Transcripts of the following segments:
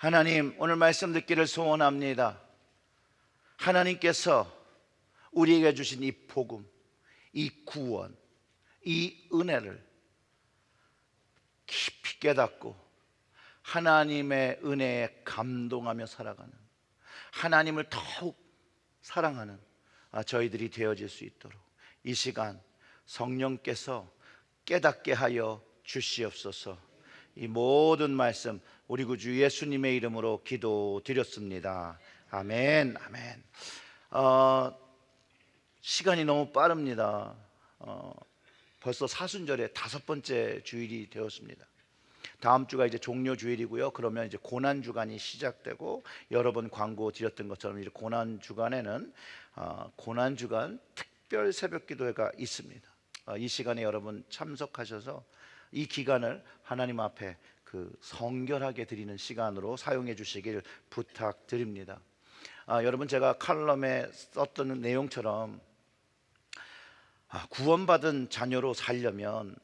하나님 오늘 말씀 듣기를 소원합니다. 하나님께서 우리에게 주신 이 복음, 이 구원, 이 은혜를 깊이 깨닫고 하나님의 은혜에 감동하며 살아가는 하나님을 더욱 사랑하는 아, 저희들이 되어질 수 있도록 이 시간 성령께서 깨닫게 하여 주시옵소서. 이 모든 말씀 우리 구주 예수님의 이름으로 기도드렸습니다. 아멘, 아멘. 어, 시간이 너무 빠릅니다. 어, 벌써 사순절의 다섯 번째 주일이 되었습니다. 다음 주가 이제 종료 주일이고요. 그러면 이제 고난 주간이 시작되고 여러 번 광고 드렸던 것처럼 이제 고난 주간에는 어, 고난 주간 특별 새벽 기도회가 있습니다. 어, 이 시간에 여러분 참석하셔서 이 기간을 하나님 앞에 그 성결하게 드리는 시간으로 사용해 주시길 부탁드립니다. 아, 여러분 제가 칼럼에 썼던 내용처럼 아, 구원받은 자녀로 살려면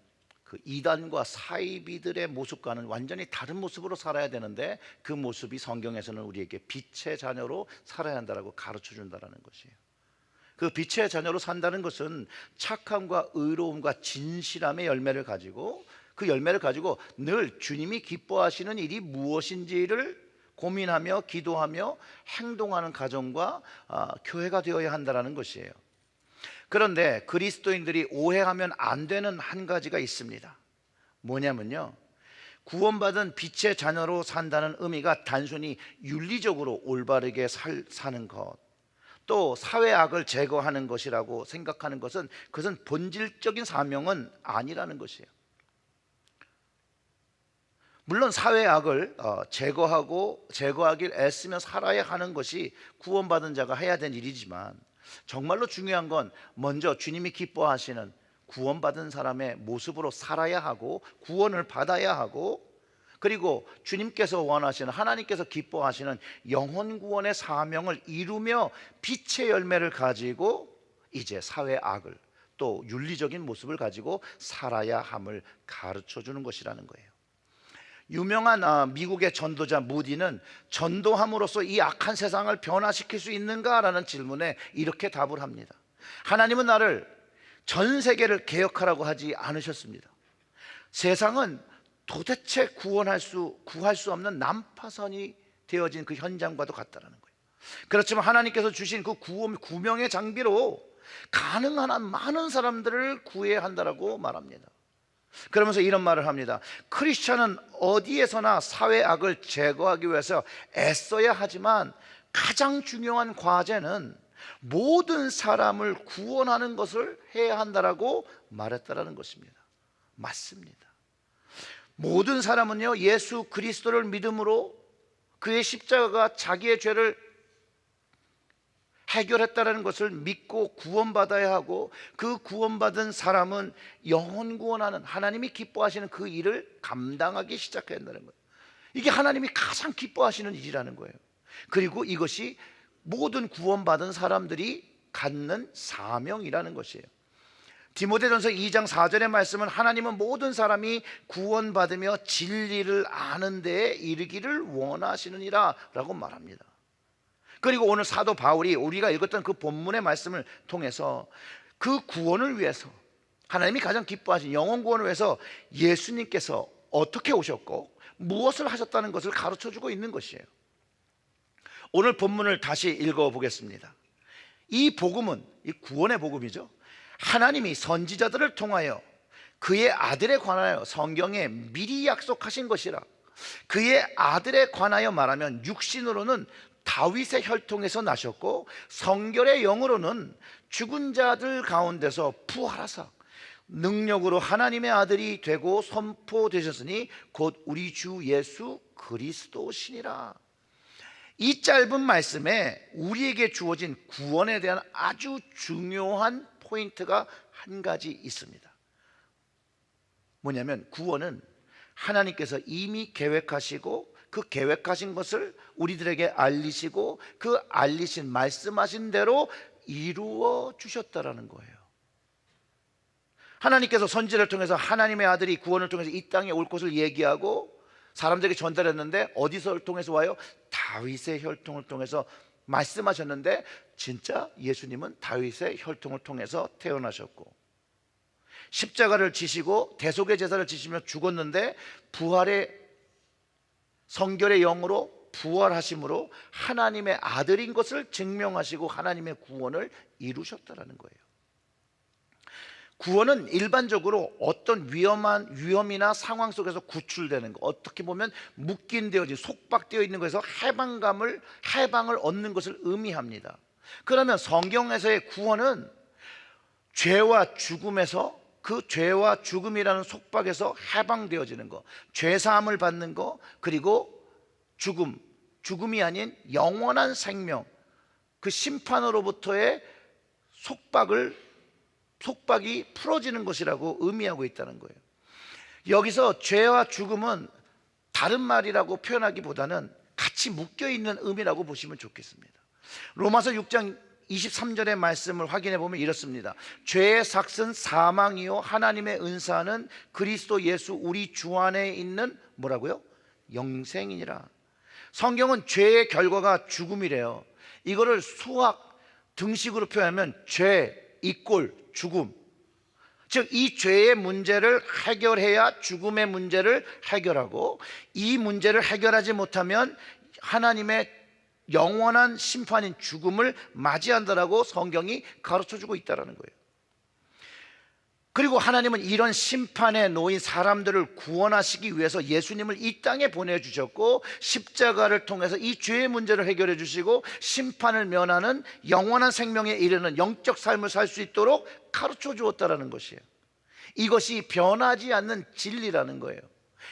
그 이단과 사이비들의 모습과는 완전히 다른 모습으로 살아야 되는데 그 모습이 성경에서는 우리에게 빛의 자녀로 살아야 한다라고 가르쳐 준다라는 것이에요. 그 빛의 자녀로 산다는 것은 착함과 의로움과 진실함의 열매를 가지고 그 열매를 가지고 늘 주님이 기뻐하시는 일이 무엇인지를 고민하며 기도하며 행동하는 가정과 아, 교회가 되어야 한다라는 것이에요. 그런데 그리스도인들이 오해하면 안 되는 한 가지가 있습니다. 뭐냐면요. 구원받은 빛의 자녀로 산다는 의미가 단순히 윤리적으로 올바르게 살, 사는 것, 또 사회 악을 제거하는 것이라고 생각하는 것은 그것은 본질적인 사명은 아니라는 것이에요. 물론 사회 악을 어, 제거하고 제거하길 애쓰며 살아야 하는 것이 구원받은 자가 해야 될 일이지만 정말로 중요한 건 먼저 주님이 기뻐하시는 구원받은 사람의 모습으로 살아야 하고 구원을 받아야 하고 그리고 주님께서 원하시는 하나님께서 기뻐하시는 영혼 구원의 사명을 이루며 빛의 열매를 가지고 이제 사회 악을 또 윤리적인 모습을 가지고 살아야 함을 가르쳐 주는 것이라는 거예요. 유명한 아, 미국의 전도자 무디는 전도함으로써 이 악한 세상을 변화시킬 수 있는가라는 질문에 이렇게 답을 합니다. 하나님은 나를 전 세계를 개혁하라고 하지 않으셨습니다. 세상은 도대체 구원할 수 구할 수 없는 난파선이 되어진 그 현장과도 같다라는 거예요. 그렇지만 하나님께서 주신 그 구원 구명의 장비로 가능한 한 많은 사람들을 구해야 한다라고 말합니다. 그러면서 이런 말을 합니다. 크리스천은 어디에서나 사회 악을 제거하기 위해서 애써야 하지만 가장 중요한 과제는 모든 사람을 구원하는 것을 해야 한다라고 말했다라는 것입니다. 맞습니다. 모든 사람은요 예수 그리스도를 믿음으로 그의 십자가가 자기의 죄를 해결했다라는 것을 믿고 구원받아야 하고 그 구원받은 사람은 영혼 구원하는 하나님이 기뻐하시는 그 일을 감당하기 시작해야 한다는 거예요. 이게 하나님이 가장 기뻐하시는 일이라는 거예요. 그리고 이것이 모든 구원받은 사람들이 갖는 사명이라는 것이에요. 디모데전서 2장 4절의 말씀은 하나님은 모든 사람이 구원받으며 진리를 아는 데에 이르기를 원하시느니라라고 말합니다. 그리고 오늘 사도 바울이 우리가 읽었던 그 본문의 말씀을 통해서 그 구원을 위해서 하나님이 가장 기뻐하신 영원 구원을 위해서 예수님께서 어떻게 오셨고 무엇을 하셨다는 것을 가르쳐 주고 있는 것이에요. 오늘 본문을 다시 읽어 보겠습니다. 이 복음은 이 구원의 복음이죠. 하나님이 선지자들을 통하여 그의 아들에 관하여 성경에 미리 약속하신 것이라. 그의 아들에 관하여 말하면 육신으로는 다윗의 혈통에서 나셨고 성결의 영으로는 죽은 자들 가운데서 부활하사 능력으로 하나님의 아들이 되고 선포되셨으니 곧 우리 주 예수 그리스도시니라. 이 짧은 말씀에 우리에게 주어진 구원에 대한 아주 중요한 포인트가 한 가지 있습니다. 뭐냐면 구원은 하나님께서 이미 계획하시고 그 계획하신 것을 우리들에게 알리시고 그 알리신 말씀하신 대로 이루어 주셨다라는 거예요. 하나님께서 선지를 통해서 하나님의 아들이 구원을 통해서 이 땅에 올 것을 얘기하고 사람들에게 전달했는데 어디서 통해서 와요? 다윗의 혈통을 통해서 말씀하셨는데 진짜 예수님은 다윗의 혈통을 통해서 태어나셨고 십자가를 지시고 대속의 제사를 지시며 죽었는데 부활의 성결의 영으로 부활하심으로 하나님의 아들인 것을 증명하시고 하나님의 구원을 이루셨다라는 거예요. 구원은 일반적으로 어떤 위험한 위험이나 상황 속에서 구출되는 거 어떻게 보면 묶인 되어진 속박되어 있는 것에서 해방감을 해방을 얻는 것을 의미합니다. 그러면 성경에서의 구원은 죄와 죽음에서 그 죄와 죽음이라는 속박에서 해방되어지는 거, 죄 사함을 받는 거, 그리고 죽음, 죽음이 아닌 영원한 생명, 그 심판으로부터의 속박을 속박이 풀어지는 것이라고 의미하고 있다는 거예요. 여기서 죄와 죽음은 다른 말이라고 표현하기보다는 같이 묶여 있는 의미라고 보시면 좋겠습니다. 로마서 6장 23절의 말씀을 확인해 보면 이렇습니다. 죄의 삭은 사망이요 하나님의 은사는 그리스도 예수 우리 주 안에 있는 뭐라고요? 영생이니라. 성경은 죄의 결과가 죽음이래요. 이거를 수학 등식으로 표현하면 죄 이꼴 죽음. 즉 이 죄의 문제를 해결해야 죽음의 문제를 해결하고 이 문제를 해결하지 못하면 하나님의 영원한 심판인 죽음을 맞이한다라고 성경이 가르쳐 주고 있다라는 거예요. 그리고 하나님은 이런 심판에 놓인 사람들을 구원하시기 위해서 예수님을 이 땅에 보내주셨고 십자가를 통해서 이 죄의 문제를 해결해 주시고 심판을 면하는 영원한 생명에 이르는 영적 삶을 살 수 있도록 가르쳐 주었다라는 것이에요. 이것이 변하지 않는 진리라는 거예요.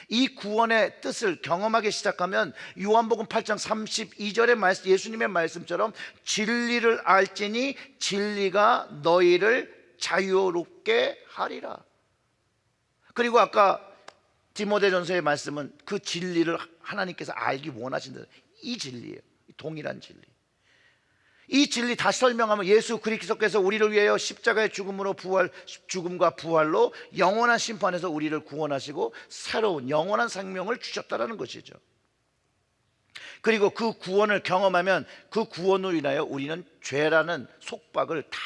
이 구원의 뜻을 경험하기 시작하면 요한복음 8장 32절의 말씀 예수님의 말씀처럼 진리를 알지니 진리가 너희를 자유롭게 하리라. 그리고 아까 디모데전서의 말씀은 그 진리를 하나님께서 알기 원하신다. 이 진리예요. 동일한 진리. 이 진리 다시 설명하면 예수 그리스도께서 우리를 위하여 십자가의 죽음으로 부활 죽음과 부활로 영원한 심판에서 우리를 구원하시고 새로운 영원한 생명을 주셨다라는 것이죠. 그리고 그 구원을 경험하면 그 구원으로 인하여 우리는 죄라는 속박을 다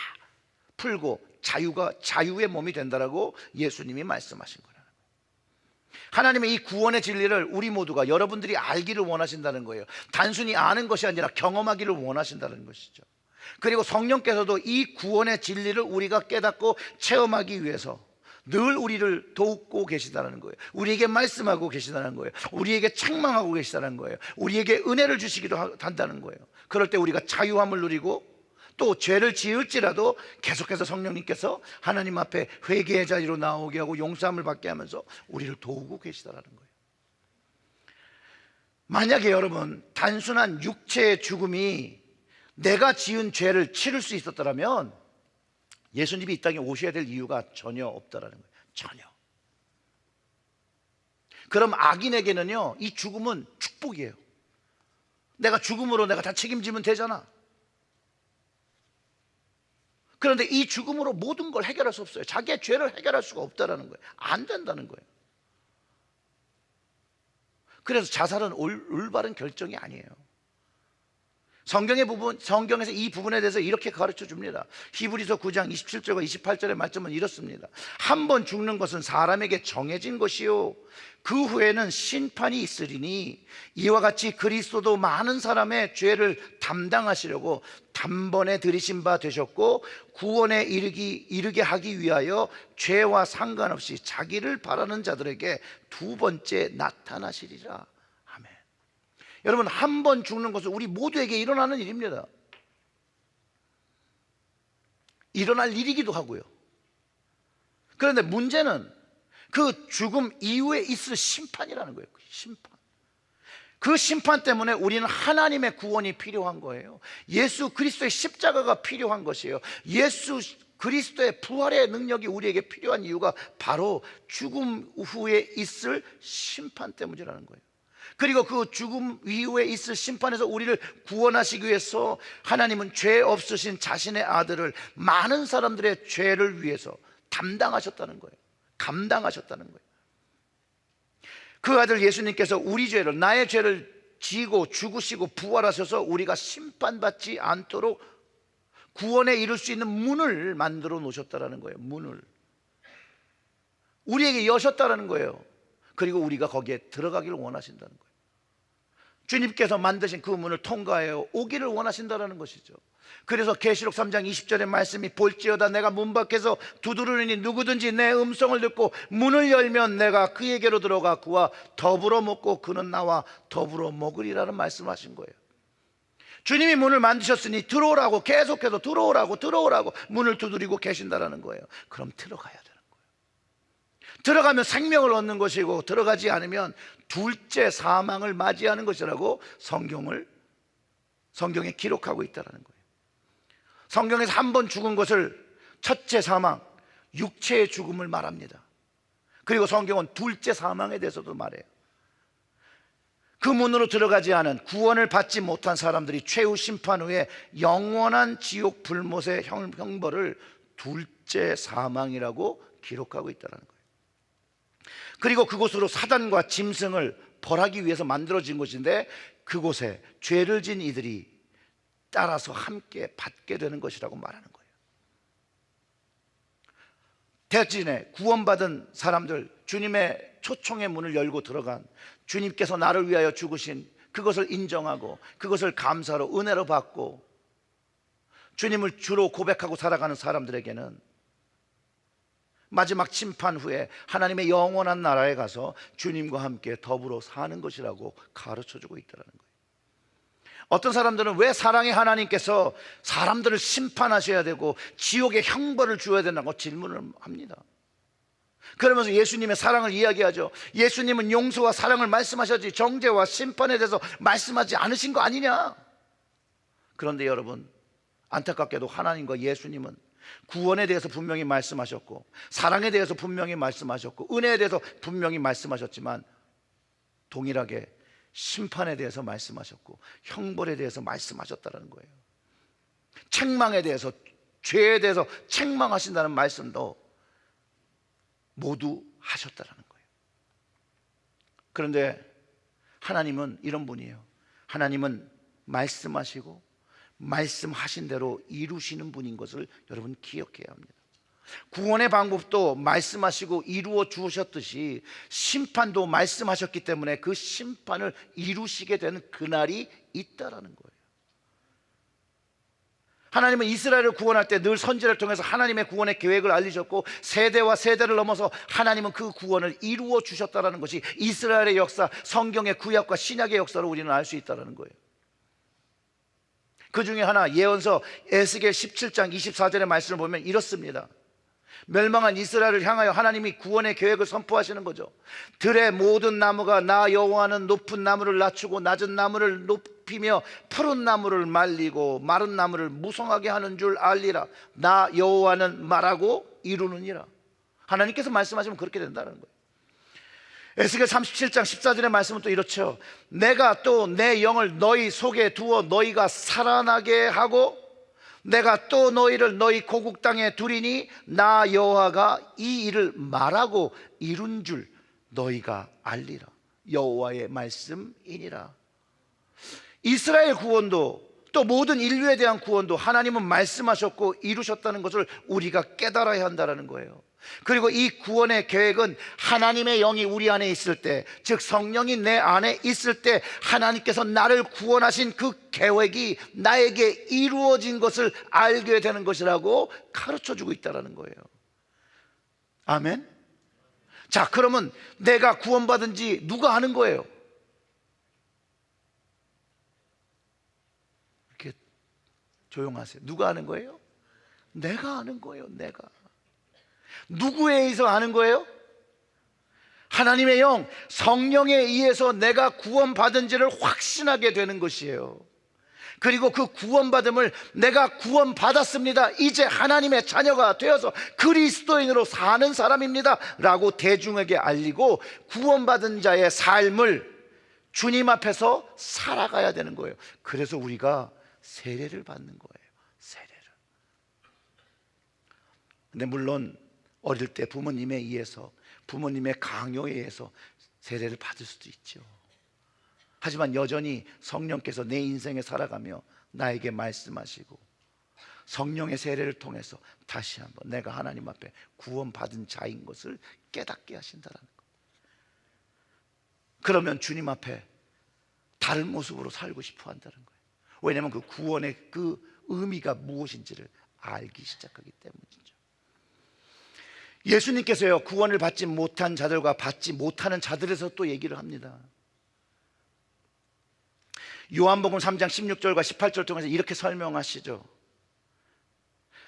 풀고 자유가 자유의 몸이 된다라고 예수님이 말씀하신 거예요. 하나님의 이 구원의 진리를 우리 모두가 여러분들이 알기를 원하신다는 거예요. 단순히 아는 것이 아니라 경험하기를 원하신다는 것이죠. 그리고 성령께서도 이 구원의 진리를 우리가 깨닫고 체험하기 위해서 늘 우리를 돕고 계시다는 거예요. 우리에게 말씀하고 계시다는 거예요. 우리에게 책망하고 계시다는 거예요. 우리에게 은혜를 주시기도 한다는 거예요. 그럴 때 우리가 자유함을 누리고 또 죄를 지을지라도 계속해서 성령님께서 하나님 앞에 회개의 자리로 나오게 하고 용서함을 받게 하면서 우리를 도우고 계시다라는 거예요. 만약에 여러분 단순한 육체의 죽음이 내가 지은 죄를 치를 수 있었더라면 예수님이 이 땅에 오셔야 될 이유가 전혀 없다라는 거예요. 전혀. 그럼 악인에게는요, 이 죽음은 축복이에요. 내가 죽음으로 내가 다 책임지면 되잖아. 그런데 이 죽음으로 모든 걸 해결할 수 없어요. 자기의 죄를 해결할 수가 없다라는 거예요. 안 된다는 거예요. 그래서 자살은 올, 올바른 결정이 아니에요. 성경의 부분, 성경에서 이 부분에 대해서 이렇게 가르쳐 줍니다. 히브리서 9장 27절과 28절의 말씀은 이렇습니다. 한 번 죽는 것은 사람에게 정해진 것이요. 그 후에는 심판이 있으리니 이와 같이 그리스도도 많은 사람의 죄를 담당하시려고 단번에 들이신 바 되셨고 구원에 이르기, 이르게 하기 위하여 죄와 상관없이 자기를 바라는 자들에게 두 번째 나타나시리라. 여러분 한 번 죽는 것은 우리 모두에게 일어나는 일입니다. 일어날 일이기도 하고요. 그런데 문제는 그 죽음 이후에 있을 심판이라는 거예요. 그 심판. 그 심판 때문에 우리는 하나님의 구원이 필요한 거예요. 예수 그리스도의 십자가가 필요한 것이에요. 예수 그리스도의 부활의 능력이 우리에게 필요한 이유가 바로 죽음 후에 있을 심판 때문이라는 거예요. 그리고 그 죽음 이후에 있을 심판에서 우리를 구원하시기 위해서 하나님은 죄 없으신 자신의 아들을 많은 사람들의 죄를 위해서 담당하셨다는 거예요. 감당하셨다는 거예요. 그 아들 예수님께서 우리 죄를 나의 죄를 지고 죽으시고 부활하셔서 우리가 심판받지 않도록 구원에 이를 수 있는 문을 만들어 놓으셨다라는 거예요. 문을 우리에게 여셨다라는 거예요. 그리고 우리가 거기에 들어가기를 원하신다는 거예요. 주님께서 만드신 그 문을 통과하여 오기를 원하신다라는 것이죠. 그래서 계시록 3장 20절의 말씀이 볼지어다 내가 문 밖에서 두드리니 누구든지 내 음성을 듣고 문을 열면 내가 그에게로 들어가 그와 더불어 먹고 그는 나와 더불어 먹으리라는 말씀을 하신 거예요. 주님이 문을 만드셨으니 들어오라고 계속해서 들어오라고 들어오라고 문을 두드리고 계신다라는 거예요. 그럼 들어가야 되는 거예요. 들어가면 생명을 얻는 것이고 들어가지 않으면 둘째 사망을 맞이하는 것이라고 성경을 성경에 기록하고 있다라는 거예요. 성경에서 한 번 죽은 것을 첫째 사망, 육체의 죽음을 말합니다. 그리고 성경은 둘째 사망에 대해서도 말해요. 그 문으로 들어가지 않은 구원을 받지 못한 사람들이 최후 심판 후에 영원한 지옥 불못의 형- 형벌을 둘째 사망이라고 기록하고 있다는 거예요. 그리고 그곳으로 사단과 짐승을 벌하기 위해서 만들어진 곳인데 그곳에 죄를 진 이들이 따라서 함께 받게 되는 것이라고 말하는 거예요. 대진에 구원받은 사람들, 주님의 초청의 문을 열고 들어간 주님께서 나를 위하여 죽으신 그것을 인정하고 그것을 감사로 은혜로 받고 주님을 주로 고백하고 살아가는 사람들에게는 마지막 심판 후에 하나님의 영원한 나라에 가서 주님과 함께 더불어 사는 것이라고 가르쳐 주고 있다는 거예요. 어떤 사람들은 왜 사랑의 하나님께서 사람들을 심판하셔야 되고 지옥의 형벌을 주어야 된다고 질문을 합니다. 그러면서 예수님의 사랑을 이야기하죠. 예수님은 용서와 사랑을 말씀하셨지 정죄와 심판에 대해서 말씀하지 않으신 거 아니냐? 그런데 여러분 안타깝게도 하나님과 예수님은 구원에 대해서 분명히 말씀하셨고 사랑에 대해서 분명히 말씀하셨고 은혜에 대해서 분명히 말씀하셨지만 동일하게 심판에 대해서 말씀하셨고 형벌에 대해서 말씀하셨다는 거예요. 책망에 대해서 죄에 대해서 책망하신다는 말씀도 모두 하셨다라는 거예요. 그런데 하나님은 이런 분이에요. 하나님은 말씀하시고 말씀하신 대로 이루시는 분인 것을 여러분 기억해야 합니다. 구원의 방법도 말씀하시고 이루어 주셨듯이 심판도 말씀하셨기 때문에 그 심판을 이루시게 되는 그날이 있다라는 거예요. 하나님은 이스라엘을 구원할 때 늘 선지를 통해서 하나님의 구원의 계획을 알리셨고 세대와 세대를 넘어서 하나님은 그 구원을 이루어 주셨다라는 것이 이스라엘의 역사, 성경의 구약과 신약의 역사를 우리는 알 수 있다라는 거예요. 그 중에 하나 예언서 에스겔 17장 24절의 말씀을 보면 이렇습니다. 멸망한 이스라엘을 향하여 하나님이 구원의 계획을 선포하시는 거죠. 들의 모든 나무가 나 여호와는 높은 나무를 낮추고 낮은 나무를 높이며 푸른 나무를 말리고 마른 나무를 무성하게 하는 줄 알리라. 나 여호와는 말하고 이루느니라. 하나님께서 말씀하시면 그렇게 된다는 거예요. 에스겔 37장 14절의 말씀은 또 이렇죠. 내가 또 내 영을 너희 속에 두어 너희가 살아나게 하고 내가 또 너희를 너희 고국 땅에 두리니 나 여호와가 이 일을 말하고 이룬 줄 너희가 알리라. 여호와의 말씀이니라. 이스라엘 구원도 또 모든 인류에 대한 구원도 하나님은 말씀하셨고 이루셨다는 것을 우리가 깨달아야 한다는 거예요. 그리고 이 구원의 계획은 하나님의 영이 우리 안에 있을 때, 즉 성령이 내 안에 있을 때 하나님께서 나를 구원하신 그 계획이 나에게 이루어진 것을 알게 되는 것이라고 가르쳐 주고 있다는 거예요. 아멘. 자, 그러면 내가 구원받은지 누가 아는 거예요? 이렇게 조용하세요. 누가 아는 거예요? 내가 아는 거예요. 내가. 누구에 의해서 아는 거예요? 하나님의 영, 성령에 의해서 내가 구원받은지를 확신하게 되는 것이에요. 그리고 그 구원받음을 내가 구원받았습니다. 이제 하나님의 자녀가 되어서 그리스도인으로 사는 사람입니다. 라고 대중에게 알리고 구원받은 자의 삶을 주님 앞에서 살아가야 되는 거예요. 그래서 우리가 세례를 받는 거예요. 세례를. 근데 물론 어릴 때 부모님에 의해서 부모님의 강요에 의해서 세례를 받을 수도 있죠. 하지만 여전히 성령께서 내 인생에 살아가며 나에게 말씀하시고 성령의 세례를 통해서 다시 한번 내가 하나님 앞에 구원받은 자인 것을 깨닫게 하신다라는 것. 그러면 주님 앞에 다른 모습으로 살고 싶어 한다는 거예요. 왜냐하면 그 구원의 그 의미가 무엇인지를 알기 시작하기 때문이죠. 예수님께서요 구원을 받지 못한 자들과 받지 못하는 자들에서 또 얘기를 합니다. 요한복음 3장 16절과 18절 통해서 이렇게 설명하시죠.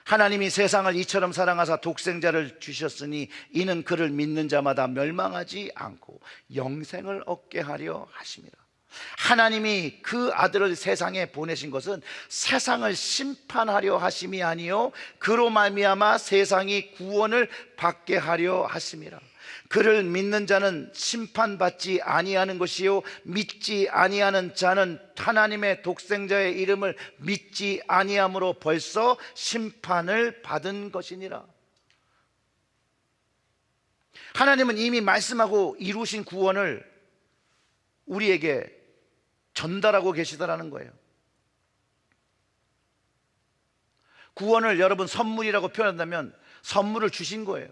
하나님이 세상을 이처럼 사랑하사 독생자를 주셨으니 이는 그를 믿는 자마다 멸망하지 않고 영생을 얻게 하려 하심이라. 하나님이 그 아들을 세상에 보내신 것은 세상을 심판하려 하심이 아니요 그로 말미암아 세상이 구원을 받게 하려 하심이라. 그를 믿는 자는 심판받지 아니하는 것이요 믿지 아니하는 자는 하나님의 독생자의 이름을 믿지 아니함으로 벌써 심판을 받은 것이니라. 하나님은 이미 말씀하고 이루신 구원을 우리에게 전달하고 계시다라는 거예요. 구원을 여러분 선물이라고 표현한다면 선물을 주신 거예요.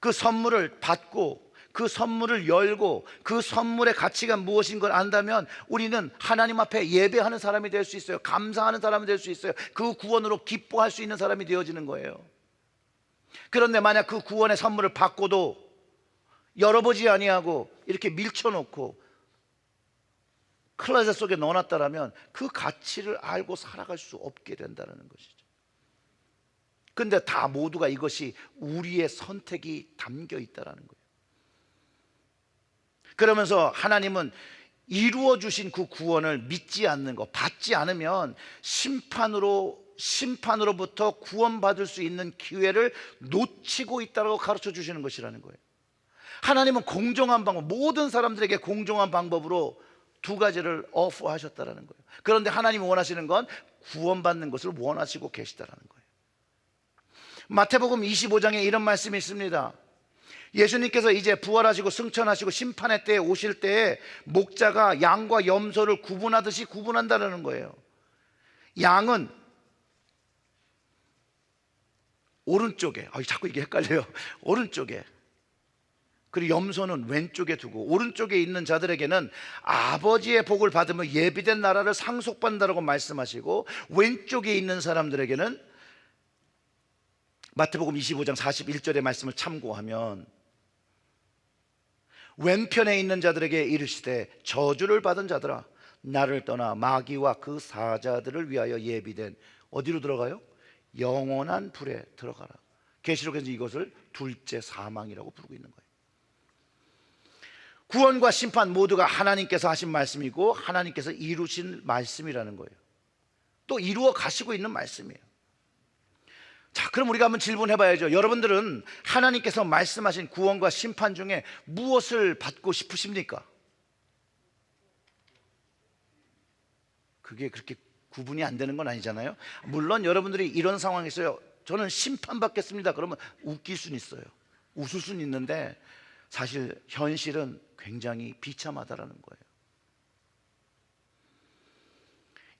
그 선물을 받고 그 선물을 열고 그 선물의 가치가 무엇인 걸 안다면 우리는 하나님 앞에 예배하는 사람이 될 수 있어요. 감사하는 사람이 될 수 있어요. 그 구원으로 기뻐할 수 있는 사람이 되어지는 거예요. 그런데 만약 그 구원의 선물을 받고도 열어보지 아니하고 이렇게 밀쳐놓고 클라set 속에 넣어놨다라면 그 가치를 알고 살아갈 수 없게 된다는 것이죠. 근데 다 모두가 이것이 우리의 선택이 담겨 있다라는 거예요. 그러면서 하나님은 이루어 주신 그 구원을 믿지 않는 것, 받지 않으면 심판으로 심판으로부터 구원받을 수 있는 기회를 놓치고 있다고 가르쳐 주시는 것이라는 거예요. 하나님은 공정한 방법, 모든 사람들에게 공정한 방법으로 두 가지를 어퍼하셨다라는 거예요. 그런데 하나님이 원하시는 건 구원받는 것을 원하시고 계시다라는 거예요. 마태복음 25장에 이런 말씀이 있습니다. 예수님께서 이제 부활하시고 승천하시고 심판의 때에 오실 때에 목자가 양과 염소를 구분하듯이 구분한다는 거예요. 양은 오른쪽에, 아, 자꾸 이게 헷갈려요. 오른쪽에. 그리고 염소는 왼쪽에 두고 오른쪽에 있는 자들에게는 아버지의 복을 받으면 예비된 나라를 상속받는다고 말씀하시고 왼쪽에 있는 사람들에게는 마태복음 25장 41절의 말씀을 참고하면 왼편에 있는 자들에게 이르시되 저주를 받은 자들아 나를 떠나 마귀와 그 사자들을 위하여 예비된 어디로 들어가요? 영원한 불에 들어가라. 계시록에서 이것을 둘째 사망이라고 부르고 있는 거예요. 구원과 심판 모두가 하나님께서 하신 말씀이고 하나님께서 이루신 말씀이라는 거예요. 또 이루어 가시고 있는 말씀이에요. 자, 그럼 우리가 한번 질문해 봐야죠. 여러분들은 하나님께서 말씀하신 구원과 심판 중에 무엇을 받고 싶으십니까? 그게 그렇게 구분이 안 되는 건 아니잖아요. 물론 여러분들이 이런 상황에서요. 저는 심판받겠습니다. 그러면 웃길 수는 있어요. 웃을 수는 있는데 사실 현실은 굉장히 비참하다라는 거예요.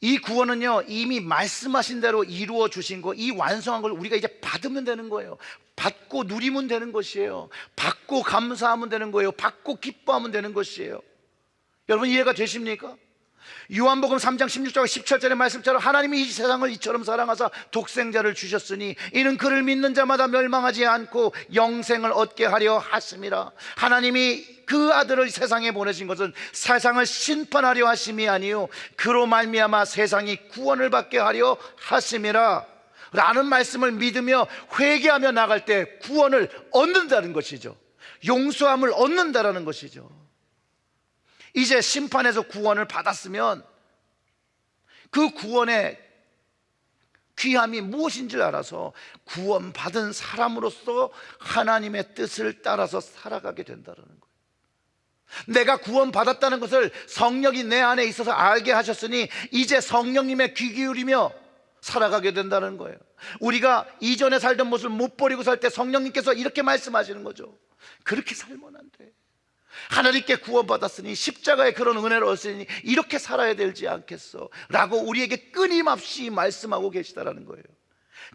이 구원은요 이미 말씀하신 대로 이루어 주신 거, 이 완성한 걸 우리가 이제 받으면 되는 거예요. 받고 누리면 되는 것이에요. 받고 감사하면 되는 거예요. 받고 기뻐하면 되는 것이에요. 여러분 이해가 되십니까? 요한복음 3장 16절 17절의 말씀처럼 하나님이 이 세상을 이처럼 사랑하사 독생자를 주셨으니 이는 그를 믿는 자마다 멸망하지 않고 영생을 얻게 하려 하심이라. 하나님이 그 아들을 세상에 보내신 것은 세상을 심판하려 하심이 아니요 그로 말미암아 세상이 구원을 받게 하려 하심이라. 라는 말씀을 믿으며 회개하며 나갈 때 구원을 얻는다는 것이죠. 용서함을 얻는다라는 것이죠 이제 심판에서 구원을 받았으면 그 구원의 귀함이 무엇인지 알아서 구원받은 사람으로서 하나님의 뜻을 따라서 살아가게 된다는 거예요. 내가 구원받았다는 것을 성령이 내 안에 있어서 알게 하셨으니 이제 성령님의 귀 기울이며 살아가게 된다는 거예요. 우리가 이전에 살던 모습을 못 버리고 살 때 성령님께서 이렇게 말씀하시는 거죠. 그렇게 살면 안 돼. 하나님께 구원받았으니 십자가의 그런 은혜를 얻으니 이렇게 살아야 되지 않겠어 라고 우리에게 끊임없이 말씀하고 계시다라는 거예요.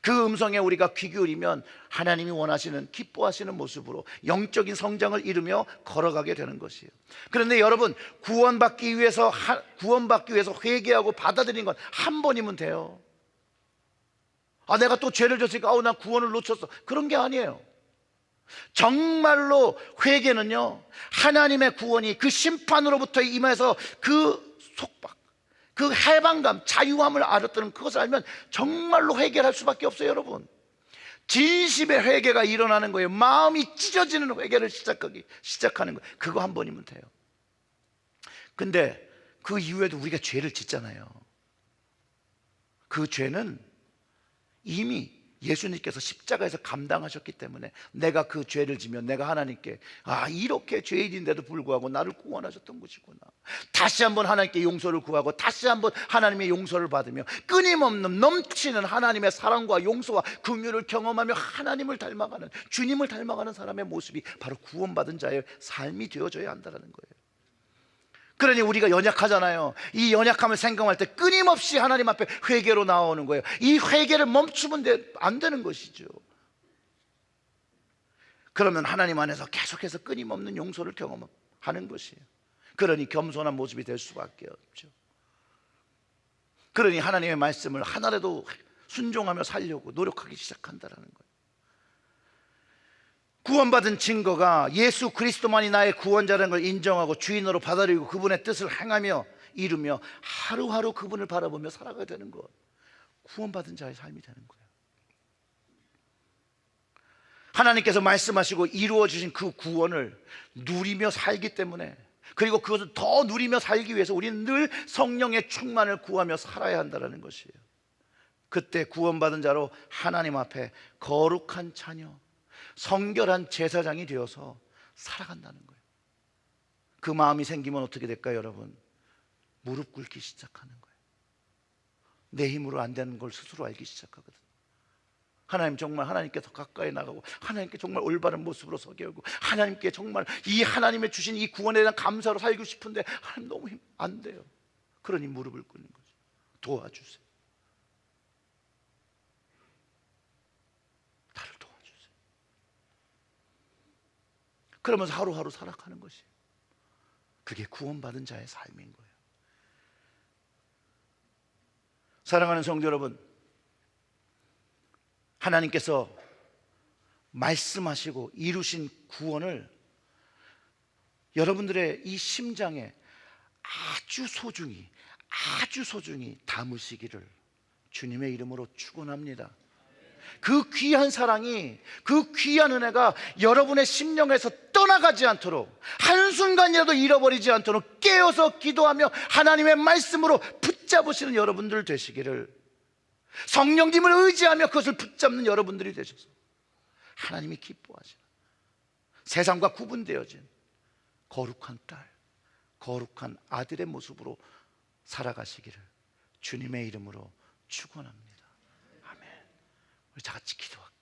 그 음성에 우리가 귀 기울이면 하나님이 원하시는 기뻐하시는 모습으로 영적인 성장을 이루며 걸어가게 되는 것이에요. 그런데 여러분 구원받기 위해서 하- 구원받기 위해서 회개하고 받아들이는 건한 번이면 돼요. 아 내가 또 죄를 졌으니까 아우 나 구원을 놓쳤어. 그런 게 아니에요 정말로 회개는요 하나님의 구원이 그 심판으로부터 임해서 그 속박 그 해방감 자유함을 알았다는 그것을 알면 정말로 회개할 수밖에 없어요 여러분. 진심의 회개가 일어나는 거예요. 마음이 찢어지는 회개를 시작하기 시작하는 거예요. 그거 한 번이면 돼요. 근데 그 이후에도 우리가 죄를 짓잖아요. 그 죄는 이미 예수님께서 십자가에서 감당하셨기 때문에 내가 그 죄를 지면 내가 하나님께 아 이렇게 죄인인데도 불구하고 나를 구원하셨던 것이구나. 다시 한번 하나님께 용서를 구하고 다시 한번 하나님의 용서를 받으며 끊임없는 넘치는 하나님의 사랑과 용서와 긍휼을 경험하며 하나님을 닮아가는 주님을 닮아가는 사람의 모습이 바로 구원받은 자의 삶이 되어져야 한다는 거예요 그러니 우리가 연약하잖아요. 이 연약함을 생각할 때 끊임없이 하나님 앞에 회개로 나오는 거예요. 이 회개를 멈추면 돼- 안 되는 것이죠. 그러면 하나님 안에서 계속해서 끊임없는 용서를 경험하는 것이에요. 그러니 겸손한 모습이 될 수밖에 없죠. 그러니 하나님의 말씀을 하나라도 순종하며 살려고 노력하기 시작한다라는 거예요. 구원받은 증거가 예수 그리스도만이 나의 구원자라는 걸 인정하고 주인으로 받아들이고 그분의 뜻을 행하며 이루며 하루하루 그분을 바라보며 살아가야 되는 것. 구원받은 자의 삶이 되는 거예요. 하나님께서 말씀하시고 이루어 주신 그 구원을 누리며 살기 때문에 그리고 그것을 더 누리며 살기 위해서 우리는 늘 성령의 충만을 구하며 살아야 한다는 것이에요. 그때 구원받은 자로 하나님 앞에 거룩한 자녀, 성결한 제사장이 되어서 살아간다는 거예요. 그 마음이 생기면 어떻게 될까요, 여러분? 무릎 꿇기 시작하는 거예요. 내 힘으로 안 되는 걸 스스로 알기 시작하거든. 하나님 정말 하나님께 더 가까이 나가고 하나님께 정말 올바른 모습으로 서게 하고 하나님께 정말 이 하나님의 주신 이 구원에 대한 감사로 살고 싶은데 하나님 너무 힘, 안 돼요. 그러니 무릎을 꿇는 거죠. 도와주세요. 나를 도와주세요. 그러면서 하루하루 살아가는 것이에요. 그게 구원받은 자의 삶인 거예요. 사랑하는 성도 여러분, 하나님께서 말씀하시고 이루신 구원을 여러분들의 이 심장에 아주 소중히, 아주 소중히 담으시기를 주님의 이름으로 축원합니다. 그 귀한 사랑이 그 귀한 은혜가 여러분의 심령에서 떠나가지 않도록 한순간이라도 잃어버리지 않도록 깨어서 기도하며 하나님의 말씀으로 붙잡으시는 여러분들 되시기를 성령님을 의지하며 그것을 붙잡는 여러분들이 되셔서 하나님이 기뻐하시는 세상과 구분되어진 거룩한 딸, 거룩한 아들의 모습으로 살아가시기를 주님의 이름으로 축원합니다. 아멘. 우리 다 같이 기도할게요.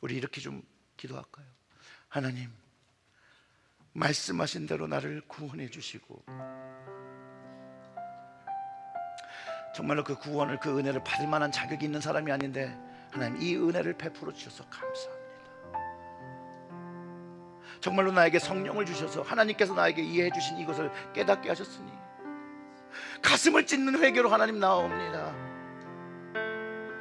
우리 이렇게 좀 기도할까요? 하나님, 말씀하신 대로 나를 구원해 주시고 정말로 그 구원을 그 은혜를 받을 만한 자격이 있는 사람이 아닌데 하나님 이 은혜를 베풀어 주셔서 감사합니다. 정말로 나에게 성령을 주셔서 하나님께서 나에게 이해해 주신 이것을 깨닫게 하셨으니 가슴을 찢는 회개로 하나님 나옵니다.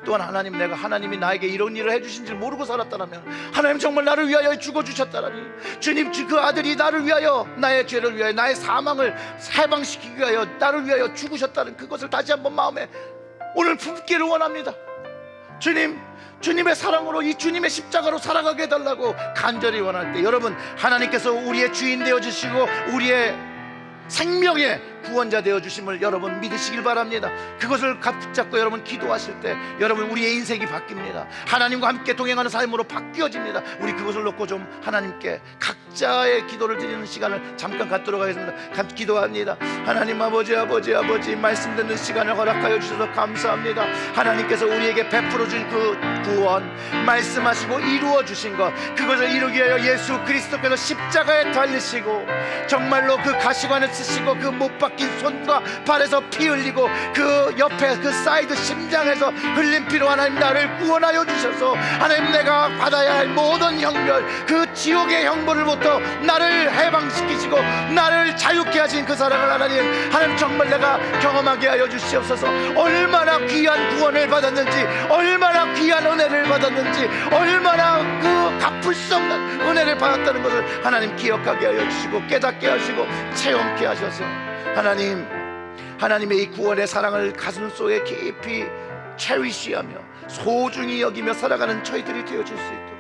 또한 하나님 내가 하나님이 나에게 이런 일을 해주신 줄 모르고 살았다면 하나님 정말 나를 위하여 죽어주셨다니 주님 주- 그 아들이 나를 위하여 나의 죄를 위하여 나의 사망을 해방시키기 위하여 나를 위하여 죽으셨다는 그것을 다시 한번 마음에 오늘 품기를 원합니다. 주님 주님의 사랑으로 이 주님의 십자가로 살아가게 해달라고 간절히 원할 때 여러분 하나님께서 우리의 주인 되어 주시고 우리의 생명의 구원자 되어 주심을 여러분 믿으시길 바랍니다. 그것을 붙잡고 여러분 기도하실 때 여러분 우리의 인생이 바뀝니다. 하나님과 함께 동행하는 삶으로 바뀌어집니다. 우리 그것을 놓고 좀 하나님께 각자의 기도를 드리는 시간을 잠깐 갖도록 하겠습니다. 기도합니다. 하나님 아버지 아버지 아버지 말씀 듣는 시간을 허락하여 주셔서 감사합니다. 하나님께서 우리에게 베풀어 준그 구원 말씀하시고 이루어 주신 것 그것을 이루기 위하여 예수 그리스도께서 십자가에 달리시고 정말로 그 가시관을 쓰시고 그 못 박힌 손과 발에서 피 흘리고 그 옆에 그 사이드 심장에서 흘린 피로 하나님 나를 구원하여 주셔서 하나님 내가 받아야 할 모든 형벌 그 지옥의 형벌을부터 나를 해방시키시고 나를 자유케 하신 그 사랑을 하나님 하나님 정말 내가 경험하게 하여 주시옵소서. 얼마나 귀한 구원을 받았는지 얼마나 귀한 은혜를 받았는지 얼마나 그 갚을 수 없는 은혜를 받았다는 것을 하나님 기억하게 하여 주시고 깨닫게 하시고 체험케 하셔서 하나님 하나님의 이 구원의 사랑을 가슴 속에 깊이 체리시하며 소중히 여기며 살아가는 저희들이 되어줄 수 있도록.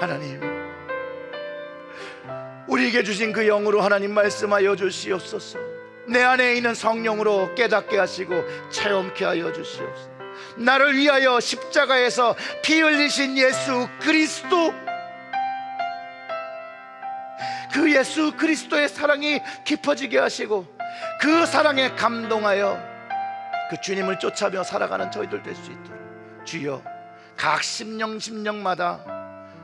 하나님 우리에게 주신 그 영으로 하나님 말씀하여 주시옵소서. 내 안에 있는 성령으로 깨닫게 하시고 체험케 하여 주시옵소서. 나를 위하여 십자가에서 피 흘리신 예수 그리스도 그 예수 그리스도의 사랑이 깊어지게 하시고 그 사랑에 감동하여 그 주님을 쫓아며 살아가는 저희들 될 수 있도록. 주여 각 심령 심령마다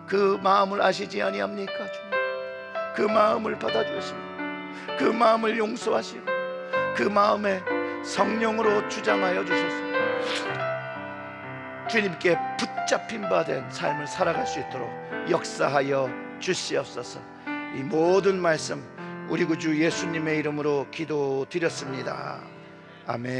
그 마음을 아시지 아니합니까 주님? 그 마음을 받아주시고 그 마음을 용서하시고 그 마음에 성령으로 주장하여 주셔서. 주님께 붙잡힌 바 된 삶을 살아갈 수 있도록 역사하여 주시옵소서 이 모든 말씀 우리 구주 예수님의 이름으로 기도드렸습니다. 아멘